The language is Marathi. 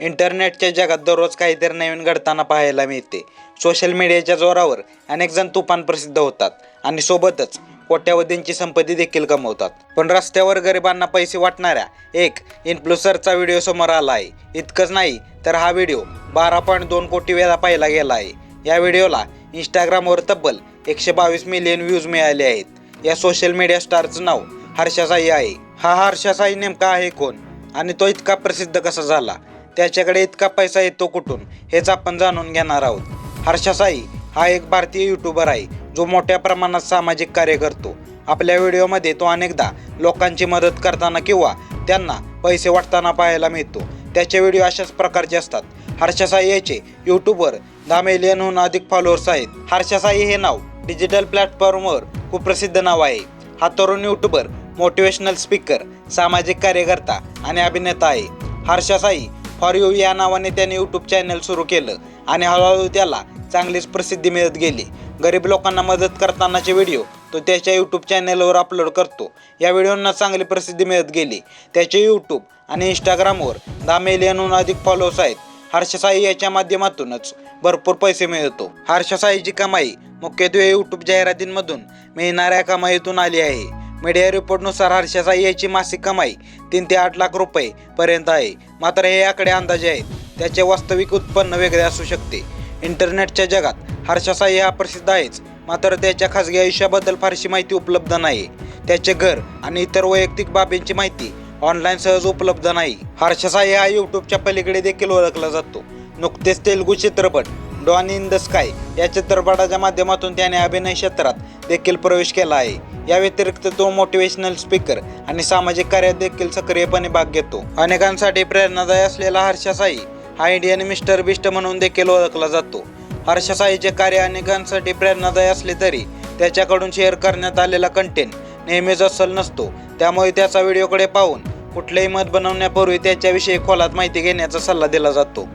इंटरनेटच्या जगात दररोज काहीतरी नवीन घडताना पाहायला मिळते. सोशल मीडियाच्या जोरावर अनेक जण तुफान प्रसिद्ध होतात आणि सोबतच कोट्यावधींची संपत्ती देखील कमवतात. पण रस्त्यावर गरिबांना पैसे वाटणाऱ्या एक इन्फ्लुएन्सरचा व्हिडिओ समोर आला आहे. इतकंच नाही तर हा व्हिडिओ बारा पॉईंट दोन कोटी वेळा पाहिला गेला आहे. या व्हिडिओला इंस्टाग्रामवर तब्बल एकशे बावीस मिलियन व्ह्यूज मिळाले आहेत. या सोशल मीडिया स्टारचं नाव हर्षासाई आहे. हा हर्षासाई नेमका आहे कोण? आणि तो इतका प्रसिद्ध कसा झाला? त्याच्याकडे इतका पैसा येतो कुठून हेच आपण जाणून घेणार आहोत. हर्षा साई हा एक भारतीय युट्यूबर आहे जो मोठ्या प्रमाणात सामाजिक कार्य करतो. आपल्या व्हिडिओमध्ये तो अनेकदा लोकांची मदत करताना किंवा त्यांना पैसे वाटताना पाहायला मिळतो. त्याचे व्हिडिओ अशाच प्रकारचे असतात. हर्षा साई याचे यूट्यूबवर दहा मिलियनहून अधिक फॉलोअर्स आहेत. हर्षा साई हे नाव डिजिटल प्लॅटफॉर्मवर खूप प्रसिद्ध नाव आहे. हा तरुण यूट्यूबर मोटिवेशनल स्पीकर सामाजिक कार्यकर्ता आणि अभिनेता आहे. हर्षा साई फॉर यू या नावाने त्याने यूट्यूब चॅनल सुरू केलं आणि हळूहळू त्याला चांगलीच प्रसिद्धी मिळत गेली. गरीब लोकांना मदत करतानाचे व्हिडिओ तो त्याच्या यूट्यूब चॅनलवर अपलोड करतो. या व्हिडिओंना चांगली प्रसिद्धी मिळत गेली. त्याचे यूट्यूब आणि इंस्टाग्रामवर दहा मिलियनहून अधिक फॉलोअर्स आहेत. हर्षसाई याच्या माध्यमातूनच भरपूर पैसे मिळतो. हर्षसाईची कमाई मुख्यत्वे यूट्यूब जाहिरातींमधून मिळणाऱ्या कमाईतून आली आहे. मीडिया रिपोर्टनुसार हर्षाचा याची मासिक कमाई तीन ते आठ लाख रुपये पर्यंत आहे. मात्र हे आकडे अंदाजे आहेत. त्याचे वास्तविक उत्पन्न वेगळे असू शकते. इंटरनेटच्या जगात हर्षासाई हा प्रसिद्ध आहेच. मात्र त्याच्या खासगी आयुष्याबद्दल फारशी माहिती उपलब्ध नाही. त्याचे घर आणि इतर वैयक्तिक बाबींची माहिती ऑनलाईन सहज उपलब्ध नाही. हर्षसाई हा यूट्यूबच्या पलीकडे देखील ओळखला जातो. नुकतेच तेलुगू चित्रपट डॉन इन द स्काय या चित्रपटाच्या माध्यमातून त्याने अभिनय क्षेत्रात देखील प्रवेश केला आहे. या व्यतिरिक्त तो मोटिवेशनल स्पीकर आणि सामाजिक कार्यात देखील सक्रियपणे भाग घेतो. अनेकांसाठी प्रेरणादायी असलेला हर्षा साई हा इंडियन मिस्टर बिस्ट म्हणून देखील ओळखला जातो. हर्षा साईचे कार्य अनेकांसाठी प्रेरणादायी असले तरी त्याच्याकडून शेअर करण्यात आलेला कंटेंट नेहमीच असल नसतो. त्यामुळे त्याचा व्हिडिओकडे पाहून कुठलेही मत बनवण्यापूर्वी त्याच्याविषयी खोलात माहिती घेण्याचा सल्ला दिला जातो.